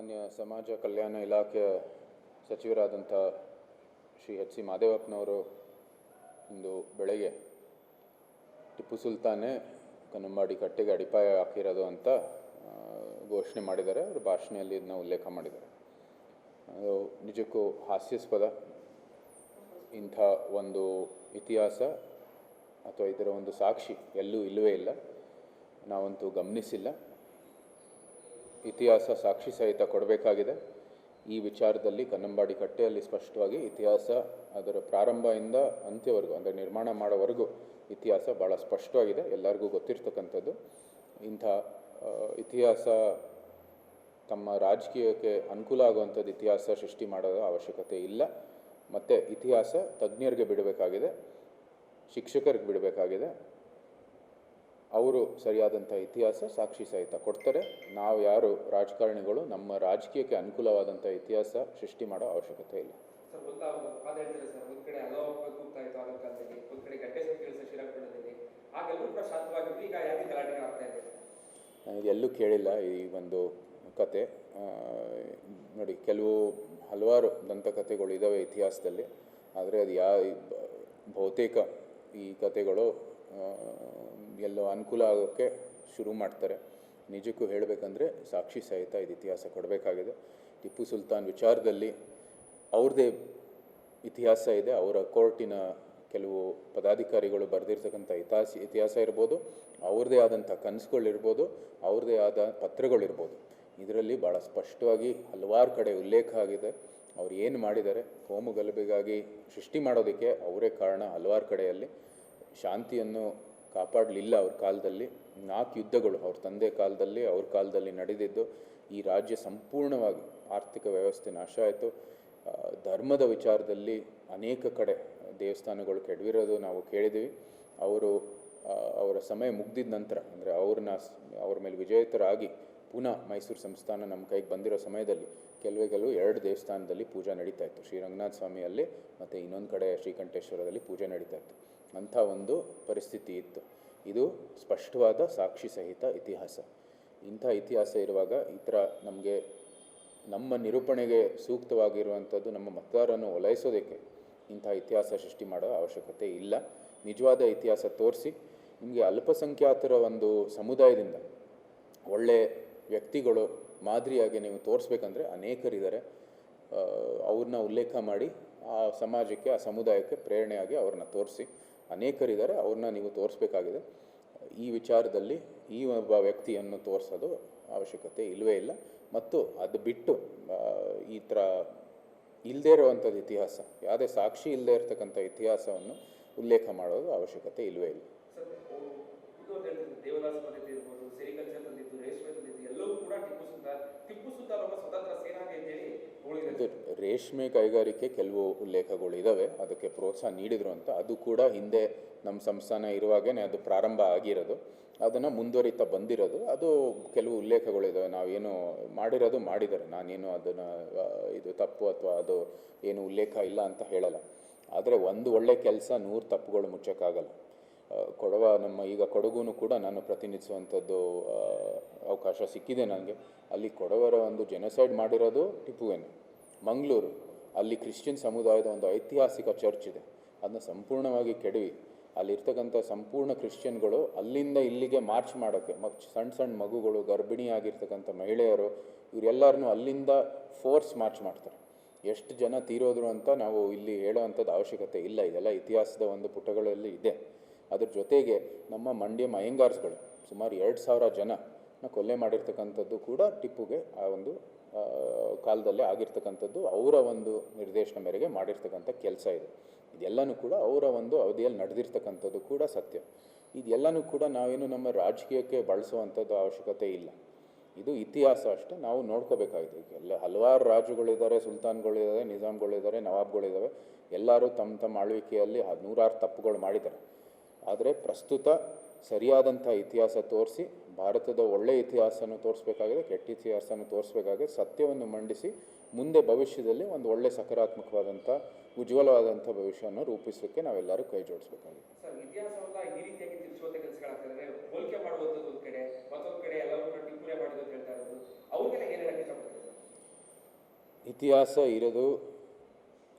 ಮಾನ್ಯ ಸಮಾಜ ಕಲ್ಯಾಣ ಇಲಾಖೆಯ ಸಚಿವರಾದಂಥ ಶ್ರೀ ಎಚ್ ಸಿ ಮಾದೇವಪ್ಪನವರು ಇಂದು ಬೆಳಗ್ಗೆ ಟಿಪ್ಪು ಸುಲ್ತಾನೇ ಕನ್ನಂಬಾಡಿ ಕಟ್ಟೆಗೆ ಅಡಿಪಾಯ ಹಾಕಿರೋದು ಅಂತ ಘೋಷಣೆ ಮಾಡಿದ್ದಾರೆ. ಅವರು ಭಾಷಣೆಯಲ್ಲಿ ಇದನ್ನ ಉಲ್ಲೇಖ ಮಾಡಿದ್ದಾರೆ. ಅದು ನಿಜಕ್ಕೂ ಹಾಸ್ಯಾಸ್ಪದ. ಇಂಥ ಒಂದು ಇತಿಹಾಸ ಅಥವಾ ಇದರ ಒಂದು ಸಾಕ್ಷಿ ಎಲ್ಲೂ ಇಲ್ಲವೇ ಇಲ್ಲ. ನಾವಂತೂ ಗಮನಿಸಿಲ್ಲ. ಇತಿಹಾಸ ಸಾಕ್ಷಿ ಸಹಿತ ಕೊಡಬೇಕಾಗಿದೆ. ಈ ವಿಚಾರದಲ್ಲಿ ಕನ್ನಂಬಾಡಿ ಕಟ್ಟೆಯಲ್ಲಿ ಸ್ಪಷ್ಟವಾಗಿ ಇತಿಹಾಸ ಅದರ ಪ್ರಾರಂಭದಿಂದ ಅಂತ್ಯವರೆಗೂ, ಅಂದರೆ ನಿರ್ಮಾಣ ಮಾಡೋವರೆಗೂ ಇತಿಹಾಸ ಭಾಳ ಸ್ಪಷ್ಟವಾಗಿದೆ. ಎಲ್ಲರಿಗೂ ಗೊತ್ತಿರ್ತಕ್ಕಂಥದ್ದು. ಇಂಥ ಇತಿಹಾಸ ತಮ್ಮ ರಾಜಕೀಯಕ್ಕೆ ಅನುಕೂಲ ಆಗುವಂಥದ್ದು ಇತಿಹಾಸ ಸೃಷ್ಟಿ ಮಾಡೋದು ಅವಶ್ಯಕತೆ ಇಲ್ಲ. ಮತ್ತು ಇತಿಹಾಸ ತಜ್ಞರಿಗೆ ಬಿಡಬೇಕಾಗಿದೆ, ಶಿಕ್ಷಕರಿಗೆ ಬಿಡಬೇಕಾಗಿದೆ. ಅವರು ಸರಿಯಾದಂಥ ಇತಿಹಾಸ ಸಾಕ್ಷಿ ಸಹಿತ ಕೊಡ್ತಾರೆ. ನಾವು ಯಾರು ರಾಜಕಾರಣಿಗಳು ನಮ್ಮ ರಾಜಕೀಯಕ್ಕೆ ಅನುಕೂಲವಾದಂಥ ಇತಿಹಾಸ ಸೃಷ್ಟಿ ಮಾಡೋ ಅವಶ್ಯಕತೆ ಇಲ್ಲ. ನನಗೆ ಎಲ್ಲೂ ಕೇಳಿಲ್ಲ ಈ ಒಂದು ಕತೆ. ನೋಡಿ ಕೆಲವು ಹಲವಾರು ದಂತಕಥೆಗಳು ಇದ್ದಾವೆ ಇತಿಹಾಸದಲ್ಲಿ. ಆದರೆ ಅದು ಯಾ ಬಹುತೇಕ ಈ ಕತೆಗಳು ಎಲ್ಲೋ ಅನುಕೂಲ ಆಗೋಕ್ಕೆ ಶುರು ಮಾಡ್ತಾರೆ. ನಿಜಕ್ಕೂ ಹೇಳಬೇಕಂದ್ರೆ ಸಾಕ್ಷಿ ಸಹಿತ ಇದು ಇತಿಹಾಸ ಕೊಡಬೇಕಾಗಿದೆ. ಟಿಪ್ಪು ಸುಲ್ತಾನ್ ವಿಚಾರದಲ್ಲಿ ಅವ್ರದ್ದೇ ಇತಿಹಾಸ ಇದೆ. ಅವರ ಕೋರ್ಟಿನ ಕೆಲವು ಪದಾಧಿಕಾರಿಗಳು ಬರೆದಿರ್ತಕ್ಕಂಥ ಇತಿಹಾಸ ಇತಿಹಾಸ ಇರ್ಬೋದು, ಅವ್ರದ್ದೇ ಆದಂಥ ಕನಸುಗಳಿರ್ಬೋದು, ಅವ್ರದ್ದೇ ಆದ ಪತ್ರಗಳಿರ್ಬೋದು. ಇದರಲ್ಲಿ ಭಾಳ ಸ್ಪಷ್ಟವಾಗಿ ಹಲವಾರು ಕಡೆ ಉಲ್ಲೇಖ ಆಗಿದೆ. ಅವ್ರು ಏನು ಮಾಡಿದ್ದಾರೆ? ಕೋಮು ಗಲಭೆಗಾಗಿ ಸೃಷ್ಟಿ ಮಾಡೋದಕ್ಕೆ ಅವರೇ ಕಾರಣ ಹಲವಾರು ಕಡೆಯಲ್ಲಿ. ಶಾಂತಿಯನ್ನು ಕಾಪಾಡಲಿಲ್ಲ ಅವ್ರ ಕಾಲದಲ್ಲಿ. ನಾಲ್ಕು ಯುದ್ಧಗಳು ಅವ್ರ ತಂದೆ ಕಾಲದಲ್ಲಿ, ಅವ್ರ ಕಾಲದಲ್ಲಿ ನಡೆದಿದ್ದು. ಈ ರಾಜ್ಯ ಸಂಪೂರ್ಣವಾಗಿ ಆರ್ಥಿಕ ವ್ಯವಸ್ಥೆ ನಾಶ ಆಯಿತು. ಧರ್ಮದ ವಿಚಾರದಲ್ಲಿ ಅನೇಕ ಕಡೆ ದೇವಸ್ಥಾನಗಳು ಕೆಡವಿರೋದು ನಾವು ಕೇಳಿದ್ದೀವಿ. ಅವರು ಅವರ ಸಮಯ ಮುಗ್ದಿದ ನಂತರ, ಅಂದರೆ ಅವ್ರನ್ನ ಅವ್ರ ಮೇಲೆ ವಿಜೇತರಾಗಿ ಪುನಃ ಮೈಸೂರು ಸಂಸ್ಥಾನ ನಮ್ಮ ಕೈಗೆ ಬಂದಿರೋ ಸಮಯದಲ್ಲಿ ಕೆಲವೇ ಕೆಲವು ಎರಡು ದೇವಸ್ಥಾನದಲ್ಲಿ ಪೂಜೆ ನಡೀತಾ ಇತ್ತು. ಶ್ರೀ ರಂಗನಾಥ ಸ್ವಾಮಿಯಲ್ಲಿ ಮತ್ತು ಇನ್ನೊಂದು ಕಡೆ ಶ್ರೀಕಂಠೇಶ್ವರದಲ್ಲಿ ಪೂಜೆ ನಡೀತಾ ಇತ್ತು. ಅಂಥ ಒಂದು ಪರಿಸ್ಥಿತಿ ಇತ್ತು. ಇದು ಸ್ಪಷ್ಟವಾದ ಸಾಕ್ಷಿ ಸಹಿತ ಇತಿಹಾಸ. ಇಂಥ ಇತಿಹಾಸ ಇರುವಾಗ ಈ ಥರ ನಮಗೆ, ನಮ್ಮ ನಿರೂಪಣೆಗೆ ಸೂಕ್ತವಾಗಿರುವಂಥದ್ದು ನಮ್ಮ ಮತದಾರರನ್ನು ಒಲೈಸೋದಕ್ಕೆ ಇಂಥ ಇತಿಹಾಸ ಸೃಷ್ಟಿ ಮಾಡೋ ಅವಶ್ಯಕತೆ ಇಲ್ಲ. ನಿಜವಾದ ಇತಿಹಾಸ ತೋರಿಸಿ ನಿಮಗೆ ಅಲ್ಪಸಂಖ್ಯಾತರ ಒಂದು ಸಮುದಾಯದಿಂದ ಒಳ್ಳೆ ವ್ಯಕ್ತಿಗಳು ಮಾದರಿಯಾಗಿ ನೀವು ತೋರಿಸ್ಬೇಕಂದ್ರೆ ಅನೇಕರಿದ್ದಾರೆ. ಅವ್ರನ್ನ ಉಲ್ಲೇಖ ಮಾಡಿ ಆ ಸಮಾಜಕ್ಕೆ, ಆ ಸಮುದಾಯಕ್ಕೆ ಪ್ರೇರಣೆಯಾಗಿ ಅವ್ರನ್ನ ತೋರಿಸಿ ಅನೇಕರಿದ್ದಾರೆ, ಅವ್ರನ್ನ ನೀವು ತೋರಿಸ್ಬೇಕಾಗಿದೆ. ಈ ವಿಚಾರದಲ್ಲಿ ಈ ಒಬ್ಬ ವ್ಯಕ್ತಿಯನ್ನು ತೋರಿಸೋದು ಅವಶ್ಯಕತೆ ಇಲ್ಲವೇ ಇಲ್ಲ. ಮತ್ತು ಅದು ಬಿಟ್ಟು ಈ ಥರ ಇಲ್ಲದೇ ಇರುವಂಥದ್ದು ಇತಿಹಾಸ, ಯಾವುದೇ ಸಾಕ್ಷಿ ಇಲ್ಲದೇ ಇರತಕ್ಕಂಥ ಇತಿಹಾಸವನ್ನು ಉಲ್ಲೇಖ ಮಾಡೋದು ಅವಶ್ಯಕತೆ ಇಲ್ಲವೇ ಇಲ್ಲ ಸರ್ ಇದು ಅಂತ ಹೇಳ್ತಿದ್ರು ದೇವದಾಸ ಪದ್ಧತಿ ಇರ್ಬೋದು ಸೆರಿಕಲ್ಚರ್ ತಂದಿದ್ದು ರೇಷ್ಮೆ ತಂದಿದ್ದು ಎಲ್ಲವೂ ಕೂಡ ಟಿಪ್ಪು ಸುಲ್ತಾನ್ ಟಿಪ್ಪು ಸುಲ್ತಾನ್ ಒಬ್ಬ ಸ್ವತಂತ್ರ ಸೇನಾನಿ ಅಂತೇಳಿ ರೇಷ್ಮೆ ಕೈಗಾರಿಕೆ ಕೆಲವು ಉಲ್ಲೇಖಗಳು ಇದ್ದಾವೆ ಅದಕ್ಕೆ ಪ್ರೋತ್ಸಾಹ ನೀಡಿದ್ರು ಅಂತ. ಅದು ಕೂಡ ಹಿಂದೆ ನಮ್ಮ ಸಂಸ್ಥಾನ ಇರುವಾಗೇ ಅದು ಪ್ರಾರಂಭ ಆಗಿರೋದು. ಅದನ್ನು ಮುಂದುವರಿತಾ ಬಂದಿರೋದು. ಅದು ಕೆಲವು ಉಲ್ಲೇಖಗಳಿದ್ದಾವೆ ನಾವೇನು ಮಾಡಿರೋದು ಮಾಡಿದ್ದಾರೆ. ನಾನೇನು ಅದನ್ನು ಇದು ತಪ್ಪು ಅಥವಾ ಅದು ಏನು ಉಲ್ಲೇಖ ಇಲ್ಲ ಅಂತ ಹೇಳಲ್ಲ. ಆದರೆ ಒಂದು ಒಳ್ಳೆ ಕೆಲಸ ನೂರು ತಪ್ಪುಗಳು ಮುಚ್ಚೋಕ್ಕಾಗಲ್ಲ. ಕೊಡವ ನಮ್ಮ ಈಗ ಕೊಡಗುನು ಕೂಡ ನಾನು ಪ್ರತಿನಿಧಿಸುವಂಥದ್ದು ಅವಕಾಶ ಸಿಕ್ಕಿದೆ ನನಗೆ. ಅಲ್ಲಿ ಕೊಡವರ ಒಂದು ಜೆನಸೈಡ್ ಮಾಡಿರೋದು ಟಿಪ್ಪುವೇನೆ. ಮಂಗಳೂರು, ಅಲ್ಲಿ ಕ್ರಿಶ್ಚಿಯನ್ ಸಮುದಾಯದ ಒಂದು ಐತಿಹಾಸಿಕ ಚರ್ಚ್ ಇದೆ. ಅದನ್ನ ಸಂಪೂರ್ಣವಾಗಿ ಕೆಡವಿ. ಅಲ್ಲಿರ್ತಕ್ಕಂಥ ಸಂಪೂರ್ಣ ಕ್ರಿಶ್ಚಿಯನ್ಗಳು ಅಲ್ಲಿಂದ ಇಲ್ಲಿಗೆ ಮಾರ್ಚ್ ಮಾಡೋಕ್ಕೆ, ಮ ಸಣ್ಣ ಸಣ್ಣ ಮಗುಗಳು, ಗರ್ಭಿಣಿಯಾಗಿರ್ತಕ್ಕಂಥ ಮಹಿಳೆಯರು ಇವರೆಲ್ಲರನ್ನೂ ಅಲ್ಲಿಂದ ಫೋರ್ಸ್ ಮಾರ್ಚ್ ಮಾಡ್ತಾರೆ. ಎಷ್ಟು ಜನ ತೀರೋದ್ರು ಅಂತ ನಾವು ಇಲ್ಲಿ ಹೇಳೋವಂಥದ್ದು ಅವಶ್ಯಕತೆ ಇಲ್ಲ. ಇದೆಲ್ಲ ಇತಿಹಾಸದ ಒಂದು ಪುಟಗಳಲ್ಲಿ ಇದೆ. ಅದ್ರ ಜೊತೆಗೆ ನಮ್ಮ ಮಂಡ್ಯ ಅಯ್ಯಂಗಾರ್ಸ್ಗಳು ಸುಮಾರು ಎರಡು ಸಾವಿರ ಜನ ಕೊಲೆ ಮಾಡಿರ್ತಕ್ಕಂಥದ್ದು ಕೂಡ ಟಿಪ್ಪುಗೆ ಆ ಒಂದು ಕಾಲದಲ್ಲೇ ಆಗಿರ್ತಕ್ಕಂಥದ್ದು ಅವರ ಒಂದು ನಿರ್ದೇಶನ ಮೇರೆಗೆ ಮಾಡಿರ್ತಕ್ಕಂಥ ಕೆಲಸ ಇದೆ. ಇದೆಲ್ಲನೂ ಕೂಡ ಅವರ ಒಂದು ಅವಧಿಯಲ್ಲಿ ನಡೆದಿರ್ತಕ್ಕಂಥದ್ದು ಕೂಡ ಸತ್ಯ. ಇದೆಲ್ಲನೂ ಕೂಡ ನಾವೇನು ನಮ್ಮ ರಾಜಕೀಯಕ್ಕೆ ಬಳಸುವಂಥದ್ದು ಅವಶ್ಯಕತೆ ಇಲ್ಲ. ಇದು ಇತಿಹಾಸ ಅಷ್ಟೇ, ನಾವು ನೋಡ್ಕೋಬೇಕಾಗಿದೆ. ಎಲ್ಲ ಹಲವಾರು ರಾಜುಗಳಿದ್ದಾರೆ, ಸುಲ್ತಾನ್ಗಳಿದ್ದಾರೆ, ನಿಜಾಮ್ಗಳಿದ್ದಾರೆ, ನವಾಬ್ಗಳಿದ್ದಾವೆ. ಎಲ್ಲರೂ ತಮ್ಮ ತಮ್ಮ ಆಳ್ವಿಕೆಯಲ್ಲಿ ನೂರಾರು ತಪ್ಪುಗಳು ಮಾಡಿದ್ದಾರೆ. ಆದರೆ ಪ್ರಸ್ತುತ ಸರಿಯಾದಂಥ ಇತಿಹಾಸ ತೋರಿಸಿ ಭಾರತದ ಒಳ್ಳೆಯ ಇತಿಹಾಸವನ್ನು ತೋರಿಸ್ಬೇಕಾಗಿದೆ ಕೆಟ್ಟ ಇತಿಹಾಸವನ್ನು ತೋರಿಸ್ಬೇಕಾಗಿದೆ. ಸತ್ಯವನ್ನು ಮಂಡಿಸಿ ಮುಂದೆ ಭವಿಷ್ಯದಲ್ಲಿ ಒಂದು ಒಳ್ಳೆ ಸಕಾರಾತ್ಮಕವಾದಂಥ ಉಜ್ವಲವಾದಂಥ ಭವಿಷ್ಯವನ್ನು ರೂಪಿಸೋಕ್ಕೆ ನಾವೆಲ್ಲರೂ ಕೈ ಜೋಡಿಸ್ಬೇಕಾಗಿದೆ. ಇತಿಹಾಸ ಇರೋದು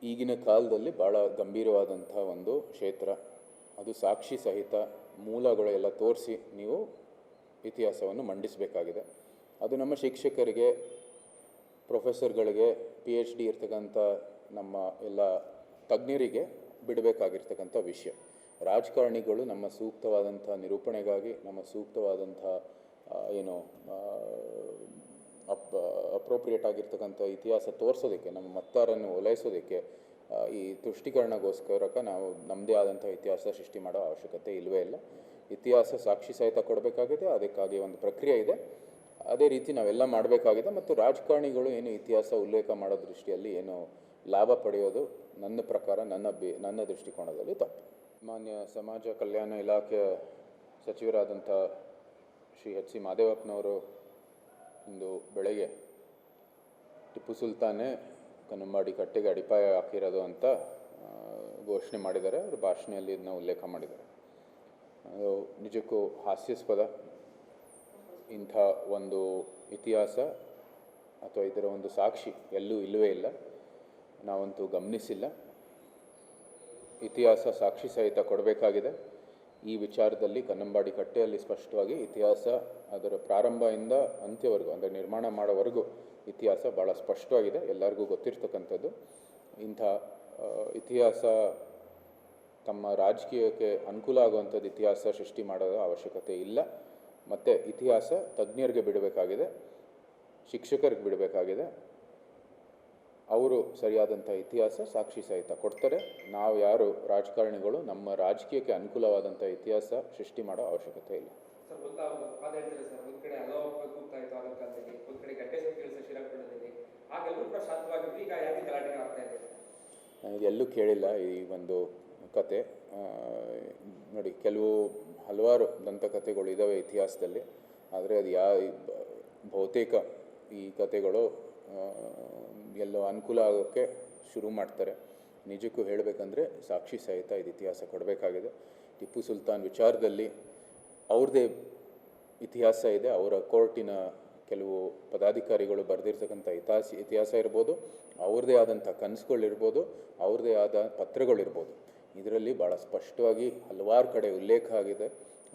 ಈಗಿನ ಕಾಲದಲ್ಲಿ ಭಾಳ ಗಂಭೀರವಾದಂಥ ಒಂದು ಕ್ಷೇತ್ರ. ಅದು ಸಾಕ್ಷಿ ಸಹಿತ ಮೂಲಗಳೆಲ್ಲ ತೋರಿಸಿ ನೀವು ಇತಿಹಾಸವನ್ನು ಮಂಡಿಸಬೇಕಾಗಿದೆ. ಅದು ನಮ್ಮ ಶಿಕ್ಷಕರಿಗೆ, ಪ್ರೊಫೆಸರ್ಗಳಿಗೆ ಪಿ ಎಚ್ ಡಿ ಇರ್ತಕ್ಕಂಥ ನಮ್ಮ ಎಲ್ಲ ತಜ್ಞರಿಗೆ ಬಿಡಬೇಕಾಗಿರ್ತಕ್ಕಂಥ ವಿಷಯ. ರಾಜಕಾರಣಿಗಳು ನಮ್ಮ ಸೂಕ್ತವಾದಂಥ ನಿರೂಪಣೆಗಾಗಿ, ನಮ್ಮ ಸೂಕ್ತವಾದಂಥ ಏನು ಅಪ್, ಅಪ್ರೋಪ್ರಿಯೇಟ್ ಆಗಿರ್ತಕ್ಕಂಥ ಇತಿಹಾಸ ತೋರಿಸೋದಕ್ಕೆ, ನಮ್ಮ ಮತದಾರನ್ನು ಓಲೈಸೋದಕ್ಕೆ ಈ ತುಷ್ಟೀಕರಣಗೋಸ್ಕರಕ್ಕೆ ನಾವು ನಮ್ಮದೇ ಆದಂಥ ಇತಿಹಾಸ ಸೃಷ್ಟಿ ಮಾಡೋ ಅವಶ್ಯಕತೆ ಇಲ್ಲವೇ ಇಲ್ಲ. ಇತಿಹಾಸ ಸಾಕ್ಷಿ ಸಹಿತ ಕೊಡಬೇಕಾಗಿದೆ, ಅದಕ್ಕಾಗಿ ಒಂದು ಪ್ರಕ್ರಿಯೆ ಇದೆ. ಅದೇ ರೀತಿ ನಾವೆಲ್ಲ ಮಾಡಬೇಕಾಗಿದೆ ಮತ್ತು ರಾಜಕಾರಣಿಗಳು ಏನು ಇತಿಹಾಸ ಉಲ್ಲೇಖ ಮಾಡೋ ದೃಷ್ಟಿಯಲ್ಲಿ ಏನು ಲಾಭ ಪಡೆಯೋದು ನನ್ನ ಪ್ರಕಾರ ನನ್ನ ಬಿ, ನನ್ನ ದೃಷ್ಟಿಕೋನದಲ್ಲಿ ತಪ್ಪು. ಮಾನ್ಯ ಸಮಾಜ ಕಲ್ಯಾಣ ಇಲಾಖೆಯ ಸಚಿವರಾದಂಥ ಶ್ರೀ ಎಚ್ ಸಿ ಮಾದೇವಪ್ಪನವರು ಇಂದು ಬೆಳಗ್ಗೆ ಟಿಪ್ಪು ಸುಲ್ತಾನೇ ಕನ್ನಂಬಾಡಿ ಕಟ್ಟೆಗೆ ಅಡಿಪಾಯ ಹಾಕಿರೋದು ಅಂತ ಘೋಷಣೆ ಮಾಡಿದ್ದಾರೆ. ಅವರು ಭಾಷಣೆಯಲ್ಲಿ ಇದನ್ನ ಉಲ್ಲೇಖ ಮಾಡಿದ್ದಾರೆ. ನಿಜಕ್ಕೂ ಹಾಸ್ಯಾಸ್ಪದ. ಇಂಥ ಒಂದು ಇತಿಹಾಸ ಅಥವಾ ಇದರ ಒಂದು ಸಾಕ್ಷಿ ಎಲ್ಲೂ ಇಲ್ಲವೇ ಇಲ್ಲ. ನಾವಂತೂ ಗಮನಿಸಿಲ್ಲ. ಇತಿಹಾಸ ಸಾಕ್ಷಿ ಸಹಿತ ಕೊಡಬೇಕಾಗಿದೆ. ಈ ವಿಚಾರದಲ್ಲಿ ಕನ್ನಂಬಾಡಿ ಕಟ್ಟೆಯಲ್ಲಿ ಸ್ಪಷ್ಟವಾಗಿ ಇತಿಹಾಸ ಅದರ ಪ್ರಾರಂಭದಿಂದ ಅಂತ್ಯವರೆಗೂ, ಅಂದರೆ ನಿರ್ಮಾಣ ಮಾಡೋವರೆಗೂ ಇತಿಹಾಸ ಭಾಳ ಸ್ಪಷ್ಟವಾಗಿದೆ. ಎಲ್ಲರಿಗೂ ಗೊತ್ತಿರ್ತಕ್ಕಂಥದ್ದು. ಇಂಥ ಇತಿಹಾಸ ತಮ್ಮ ರಾಜಕೀಯಕ್ಕೆ ಅನುಕೂಲ ಆಗುವಂಥದ್ದು ಇತಿಹಾಸ ಸೃಷ್ಟಿ ಮಾಡೋದು ಅವಶ್ಯಕತೆ ಇಲ್ಲ. ಮತ್ತು ಇತಿಹಾಸ ತಜ್ಞರಿಗೆ ಬಿಡಬೇಕಾಗಿದೆ ಶಿಕ್ಷಕರಿಗೆ ಬಿಡಬೇಕಾಗಿದೆ. ಅವರು ಸರಿಯಾದಂಥ ಇತಿಹಾಸ ಸಾಕ್ಷಿ ಸಹಿತ ಕೊಡ್ತಾರೆ. ನಾವು ಯಾರು ರಾಜಕಾರಣಿಗಳು ನಮ್ಮ ರಾಜಕೀಯಕ್ಕೆ ಅನುಕೂಲವಾದಂಥ ಇತಿಹಾಸ ಸೃಷ್ಟಿ ಮಾಡೋ ಅವಶ್ಯಕತೆ ಇಲ್ಲ. ನಾನು ಎಲ್ಲೂ ಕೇಳಿಲ್ಲ. ಈ ಒಂದು ಕತೆ ನೋಡಿ ಕೆಲವು ಹಲವಾರು ದಂತಕಥೆಗಳು ಇದ್ದಾವೆ ಇತಿಹಾಸದಲ್ಲಿ ಆದರೆ ಅದು ಯಾ ಬಹುತೇಕ ಈ ಕಥೆಗಳು ಆ, ಎಲ್ಲೋ ಅನುಕೂಲ ಆಗೋಕ್ಕೆ ಶುರು ಮಾಡ್ತಾರೆ. ನಿಜಕ್ಕೂ ಹೇಳಬೇಕಂದ್ರೆ ಸಾಕ್ಷಿ ಸಹಿತ ಇದು ಇತಿಹಾಸ ಕೊಡಬೇಕಾಗಿದೆ. ಟಿಪ್ಪು ಸುಲ್ತಾನ್ ವಿಚಾರದಲ್ಲಿ ಅವ್ರದ್ದೇ ಇತಿಹಾಸ ಇದೆ ಅವರ ಕೋರ್ಟಿನ ಕೆಲವು ಪದಾಧಿಕಾರಿಗಳು ಬರೆದಿರ್ತಕ್ಕಂಥ ಇತಿಹಾಸ ಇತಿಹಾಸ ಇರ್ಬೋದು ಅವ್ರದ್ದೇ ಆದಂಥ ಕನಸುಗಳಿರ್ಬೋದು ಅವ್ರದ್ದೇ ಆದ ಪತ್ರಗಳಿರ್ಬೋದು. ಇದರಲ್ಲಿ ಭಾಳ ಸ್ಪಷ್ಟವಾಗಿ ಹಲವಾರು ಕಡೆ ಉಲ್ಲೇಖ ಆಗಿದೆ.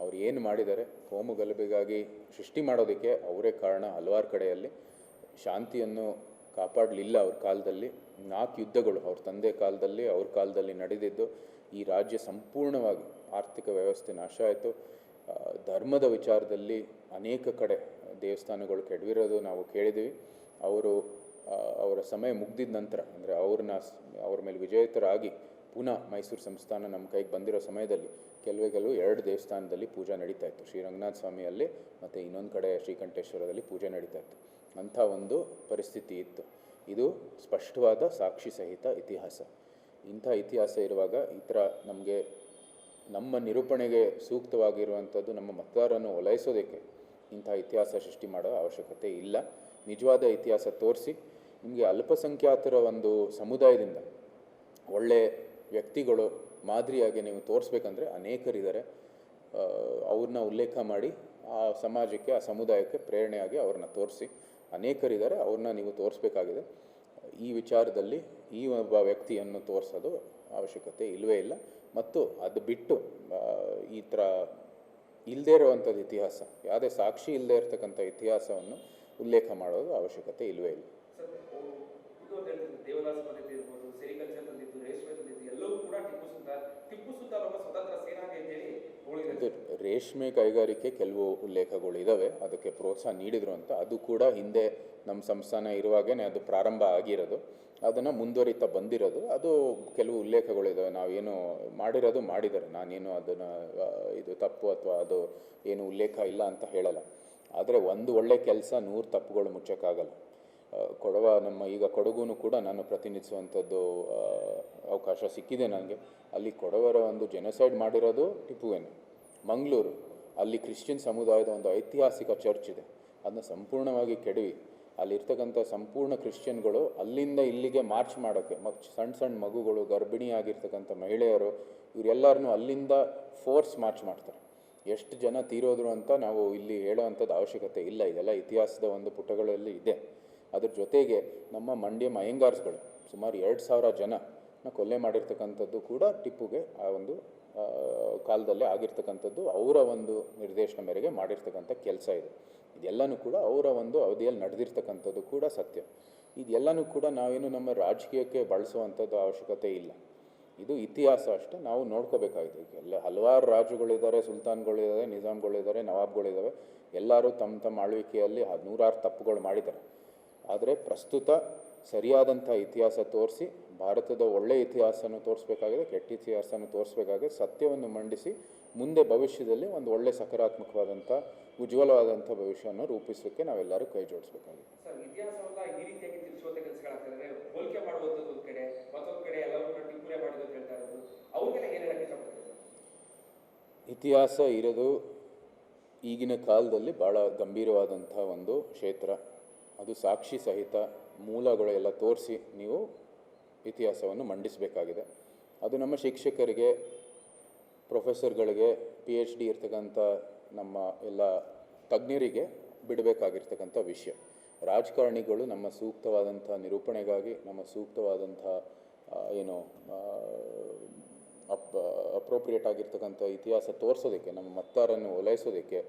ಅವ್ರು ಏನು ಮಾಡಿದ್ದಾರೆ? ಕೋಮು ಗಲಭೆಗಾಗಿ ಸೃಷ್ಟಿ ಮಾಡೋದಕ್ಕೆ ಅವರೇ ಕಾರಣ ಹಲವಾರು ಕಡೆಯಲ್ಲಿ. ಶಾಂತಿಯನ್ನು ಕಾಪಾಡಲಿಲ್ಲ ಅವ್ರ ಕಾಲದಲ್ಲಿ. ನಾಲ್ಕು ಯುದ್ಧಗಳು ಅವ್ರ ತಂದೆ ಕಾಲದಲ್ಲಿ, ಅವ್ರ ಕಾಲದಲ್ಲಿ ನಡೆದಿದ್ದು. ಈ ರಾಜ್ಯ ಸಂಪೂರ್ಣವಾಗಿ ಆರ್ಥಿಕ ವ್ಯವಸ್ಥೆ ನಾಶ ಆಯಿತು. ಧರ್ಮದ ವಿಚಾರದಲ್ಲಿ ಅನೇಕ ಕಡೆ ದೇವಸ್ಥಾನಗಳು ಕೆಡವಿರೋದು ನಾವು ಕೇಳಿದ್ದೀವಿ. ಅವರು ಅವರ ಸಮಯ ಮುಗ್ದಿದ ನಂತರ, ಅಂದರೆ ಅವ್ರನ್ನ ಅವ್ರ ಮೇಲೆ ವಿಜೇತರಾಗಿ ಪುನಃ ಮೈಸೂರು ಸಂಸ್ಥಾನ ನಮ್ಮ ಕೈಗೆ ಬಂದಿರೋ ಸಮಯದಲ್ಲಿ ಕೆಲವೇ ಕೆಲವು ಎರಡು ದೇವಸ್ಥಾನದಲ್ಲಿ ಪೂಜೆ ನಡೀತಾ ಇತ್ತು. ಶ್ರೀ ರಂಗನಾಥ ಸ್ವಾಮಿಯಲ್ಲಿ ಮತ್ತು ಇನ್ನೊಂದು ಕಡೆ ಶ್ರೀಕಂಠೇಶ್ವರದಲ್ಲಿ ಪೂಜೆ ನಡೀತಾ ಇತ್ತು. ಅಂಥ ಒಂದು ಪರಿಸ್ಥಿತಿ ಇತ್ತು. ಇದು ಸ್ಪಷ್ಟವಾದ ಸಾಕ್ಷಿ ಸಹಿತ ಇತಿಹಾಸ. ಇಂಥ ಇತಿಹಾಸ ಇರುವಾಗ ಈ ಥರ ನಮಗೆ ನಮ್ಮ ನಿರೂಪಣೆಗೆ ಸೂಕ್ತವಾಗಿರುವಂಥದ್ದು ನಮ್ಮ ಮತದಾರನ್ನು ಒಲೈಸೋದಕ್ಕೆ ಇಂಥ ಇತಿಹಾಸ ಸೃಷ್ಟಿ ಮಾಡೋ ಅವಶ್ಯಕತೆ ಇಲ್ಲ. ನಿಜವಾದ ಇತಿಹಾಸ ತೋರಿಸಿ ನಿಮಗೆ ಅಲ್ಪಸಂಖ್ಯಾತರ ಒಂದು ಸಮುದಾಯದಿಂದ ಒಳ್ಳೆ ವ್ಯಕ್ತಿಗಳು ಮಾದರಿಯಾಗಿ ನೀವು ತೋರಿಸ್ಬೇಕಂದ್ರೆ ಅನೇಕರಿದ್ದಾರೆ. ಅವ್ರನ್ನ ಉಲ್ಲೇಖ ಮಾಡಿ ಆ ಸಮಾಜಕ್ಕೆ, ಆ ಸಮುದಾಯಕ್ಕೆ ಪ್ರೇರಣೆಯಾಗಿ ಅವ್ರನ್ನ ತೋರಿಸಿ ಅನೇಕರಿದ್ದಾರೆ, ಅವ್ರನ್ನ ನೀವು ತೋರಿಸ್ಬೇಕಾಗಿದೆ. ಈ ವಿಚಾರದಲ್ಲಿ ಈ ಒಬ್ಬ ವ್ಯಕ್ತಿಯನ್ನು ತೋರಿಸೋದು ಅವಶ್ಯಕತೆ ಇಲ್ಲವೇ ಇಲ್ಲ. ಮತ್ತು ಅದು ಬಿಟ್ಟು ಈ ಥರ ಇಲ್ಲದೇ ಇರುವಂಥದ್ದು ಇತಿಹಾಸ, ಯಾವುದೇ ಸಾಕ್ಷಿ ಇಲ್ಲದೇ ಇರತಕ್ಕಂಥ ಇತಿಹಾಸವನ್ನು ಉಲ್ಲೇಖ ಮಾಡೋದು ಅವಶ್ಯಕತೆ ಇಲ್ಲವೇ ಇಲ್ಲ ಸರ್ ಅವ್ರು ಇದು ಅಂತ ಹೇಳ್ತಿದ್ರು ದೇವದಾಸ ಪದ್ಧತಿ ಇರ್ಬೋದು ಸೆರಿಕಲ್ಚರ್ ತಂದಿದ್ದು ರೇಷ್ಮೆ ತಂದಿದ್ದು ಎಲ್ಲವೂ ಕೂಡ ಟಿಪ್ಪು ಸುಲ್ತಾನ್ ಟಿಪ್ಪು ಸುಲ್ತಾನ್ ಒಬ್ಬ ಸ್ವತಂತ್ರ ಸೇನಾನಿ ಅಂತೇಳಿ ರೇಷ್ಮೆ ಕೈಗಾರಿಕೆ ಕೆಲವು ಉಲ್ಲೇಖಗಳು ಇದ್ದಾವೆ ಅದಕ್ಕೆ ಪ್ರೋತ್ಸಾಹ ನೀಡಿದ್ರು ಅಂತ. ಅದು ಕೂಡ ಹಿಂದೆ ನಮ್ಮ ಸಂಸ್ಥಾನ ಇರುವಾಗೇ ಅದು ಪ್ರಾರಂಭ ಆಗಿರೋದು. ಅದನ್ನು ಮುಂದುವರಿತಾ ಬಂದಿರೋದು. ಅದು ಕೆಲವು ಉಲ್ಲೇಖಗಳಿದ್ದಾವೆ ನಾವೇನು ಮಾಡಿರೋದು ಮಾಡಿದ್ದಾರೆ. ನಾನೇನು ಅದನ್ನು, ಇದು ತಪ್ಪು ಅಥವಾ ಅದು ಏನು ಉಲ್ಲೇಖ ಇಲ್ಲ ಅಂತ ಹೇಳಲ್ಲ. ಆದರೆ ಒಂದು ಒಳ್ಳೆ ಕೆಲಸ ನೂರು ತಪ್ಪುಗಳು ಮುಚ್ಚೋಕ್ಕಾಗಲ್ಲ. ಕೊಡವ ನಮ್ಮ ಈಗ ಕೊಡಗುನು ಕೂಡ ನಾನು ಪ್ರತಿನಿಧಿಸುವಂಥದ್ದು ಅವಕಾಶ ಸಿಕ್ಕಿದೆ ನನಗೆ ಅಲ್ಲಿ ಕೊಡವರ ಒಂದು ಜೆನೊಸೈಡ್ ಮಾಡಿರೋದು ಟಿಪ್ಪುವೇನೆ. ಮಂಗಳೂರು, ಅಲ್ಲಿ ಕ್ರಿಶ್ಚಿಯನ್ ಸಮುದಾಯದ ಒಂದು ಐತಿಹಾಸಿಕ ಚರ್ಚ್ ಇದೆ. ಅದನ್ನ ಸಂಪೂರ್ಣವಾಗಿ ಕೆಡವಿ. ಅಲ್ಲಿರ್ತಕ್ಕಂಥ ಸಂಪೂರ್ಣ ಕ್ರಿಶ್ಚಿಯನ್ಗಳು ಅಲ್ಲಿಂದ ಇಲ್ಲಿಗೆ ಮಾರ್ಚ್ ಮಾಡೋಕ್ಕೆ ಸಣ್ಣ ಸಣ್ಣ ಮಗುಗಳು, ಗರ್ಭಿಣಿ ಆಗಿರ್ತಕ್ಕಂಥ ಮಹಿಳೆಯರು ಇವರೆಲ್ಲರನ್ನೂ ಅಲ್ಲಿಂದ ಫೋರ್ಸ್ ಮಾರ್ಚ್ ಮಾಡ್ತಾರೆ. ಎಷ್ಟು ಜನ ತೀರೋದ್ರು ಅಂತ ನಾವು ಇಲ್ಲಿ ಹೇಳೋವಂಥದ್ದು ಅವಶ್ಯಕತೆ ಇಲ್ಲ. ಇದೆಲ್ಲ ಇತಿಹಾಸದ ಒಂದು ಪುಟಗಳಲ್ಲಿ ಇದೆ. ಅದ್ರ ಜೊತೆಗೆ ನಮ್ಮ ಮಂಡ್ಯ ಮಯಂಗಾರ್ಸ್ಗಳು ಸುಮಾರು ಎರಡು ಸಾವಿರ ಜನ ಕೊಲೆ ಮಾಡಿರ್ತಕ್ಕಂಥದ್ದು ಕೂಡ ಟಿಪ್ಪುಗೆ ಆ ಒಂದು ಕಾಲದಲ್ಲೇ ಆಗಿರ್ತಕ್ಕಂಥದ್ದು ಅವರ ಒಂದು ನಿರ್ದೇಶನ ಮೇರೆಗೆ ಮಾಡಿರ್ತಕ್ಕಂಥ ಕೆಲಸ ಇದು. ಇದೆಲ್ಲನೂ ಕೂಡ ಅವರ ಒಂದು ಅವಧಿಯಲ್ಲಿ ನಡೆದಿರ್ತಕ್ಕಂಥದ್ದು ಕೂಡ ಸತ್ಯ. ಇದೆಲ್ಲನೂ ಕೂಡ ನಾವೇನು ನಮ್ಮ ರಾಜಕೀಯಕ್ಕೆ ಬಳಸುವಂಥದ್ದು ಅವಶ್ಯಕತೆ ಇಲ್ಲ. ಇದು ಇತಿಹಾಸ ಅಷ್ಟೇ, ನಾವು ನೋಡ್ಕೋಬೇಕಾಗಿದೆ. ಎಲ್ಲ ಹಲವಾರು ರಾಜುಗಳಿದ್ದಾರೆ, ಸುಲ್ತಾನ್ಗಳಿದ್ದಾರೆ, ನಿಜಾಮ್ಗಳಿದ್ದಾರೆ, ನವಾಬ್ಗಳಿದ್ದಾವೆ. ಎಲ್ಲರೂ ತಮ್ಮ ತಮ್ಮ ಆಳ್ವಿಕೆಯಲ್ಲಿ ನೂರಾರು ತಪ್ಪುಗಳು ಮಾಡಿದ್ದಾರೆ. ಆದರೆ ಪ್ರಸ್ತುತ ಸರಿಯಾದಂಥ ಇತಿಹಾಸ ತೋರಿಸಿ ಭಾರತದ ಒಳ್ಳೆಯ ಇತಿಹಾಸವನ್ನು ತೋರಿಸ್ಬೇಕಾಗಿದೆ ಕೆಟ್ಟ ಇತಿಹಾಸನೂ ತೋರಿಸ್ಬೇಕಾಗಿದೆ. ಸತ್ಯವನ್ನು ಮಂಡಿಸಿ ಮುಂದೆ ಭವಿಷ್ಯದಲ್ಲಿ ಒಂದು ಒಳ್ಳೆ ಸಕಾರಾತ್ಮಕವಾದಂಥ ಉಜ್ವಲವಾದಂಥ ಭವಿಷ್ಯವನ್ನು ರೂಪಿಸೋಕ್ಕೆ ನಾವೆಲ್ಲರೂ ಕೈ ಜೋಡಿಸ್ಬೇಕಾಗಿದೆ. ಇತಿಹಾಸವನ್ನ ಇತಿಹಾಸ ಇರೋದು ಈಗಿನ ಕಾಲದಲ್ಲಿ ಭಾಳ ಗಂಭೀರವಾದಂಥ ಒಂದು ಕ್ಷೇತ್ರ. ಅದು ಸಾಕ್ಷಿ ಸಹಿತ ಮೂಲಗಳೆಲ್ಲ ತೋರಿಸಿ ನೀವು ಇತಿಹಾಸವನ್ನು ಮಂಡಿಸಬೇಕಾಗಿದೆ. ಅದು ನಮ್ಮ ಶಿಕ್ಷಕರಿಗೆ, ಪ್ರೊಫೆಸರ್ಗಳಿಗೆ ಪಿ ಎಚ್ ಡಿ ಇರ್ತಕ್ಕಂಥ ನಮ್ಮ ಎಲ್ಲ ತಜ್ಞರಿಗೆ ಬಿಡಬೇಕಾಗಿರ್ತಕ್ಕಂಥ ವಿಷಯ. ರಾಜಕಾರಣಿಗಳು ನಮ್ಮ ಸೂಕ್ತವಾದಂಥ ನಿರೂಪಣೆಗಾಗಿ, ನಮ್ಮ ಸೂಕ್ತವಾದಂಥ ಏನು ಅಪ್, ಅಪ್ರೋಪ್ರಿಯೇಟ್ ಆಗಿರ್ತಕ್ಕಂಥ ಇತಿಹಾಸ ತೋರಿಸೋದಕ್ಕೆ, ನಮ್ಮ ಮತ್ತಾರನ್ನು ಓಲೈಸೋದಕ್ಕೆ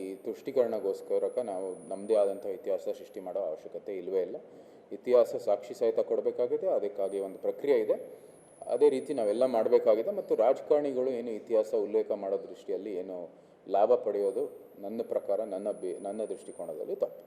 ಈ ತುಷ್ಟೀಕರಣಗೋಸ್ಕರಕ್ಕೆ ನಾವು ನಮ್ಮದೇ ಆದಂಥ ಇತಿಹಾಸ ಸೃಷ್ಟಿ ಮಾಡೋ ಅವಶ್ಯಕತೆ ಇಲ್ಲವೇ ಇಲ್ಲ. ಇತಿಹಾಸ ಸಾಕ್ಷಿ ಸಹಿತ ಕೊಡಬೇಕಾಗಿದೆ, ಅದಕ್ಕಾಗಿ ಒಂದು ಪ್ರಕ್ರಿಯೆ ಇದೆ. ಅದೇ ರೀತಿ ನಾವೆಲ್ಲ ಮಾಡಬೇಕಾಗಿದೆ ಮತ್ತು ರಾಜಕಾರಣಿಗಳು ಏನು ಇತಿಹಾಸ ಉಲ್ಲೇಖ ಮಾಡೋ ದೃಷ್ಟಿಯಲ್ಲಿ ಏನು ಲಾಭ ಪಡೆಯೋದು ನನ್ನ ಪ್ರಕಾರ ನನ್ನ ಬಿ, ನನ್ನ ದೃಷ್ಟಿಕೋನದಲ್ಲಿ ತಪ್ಪು.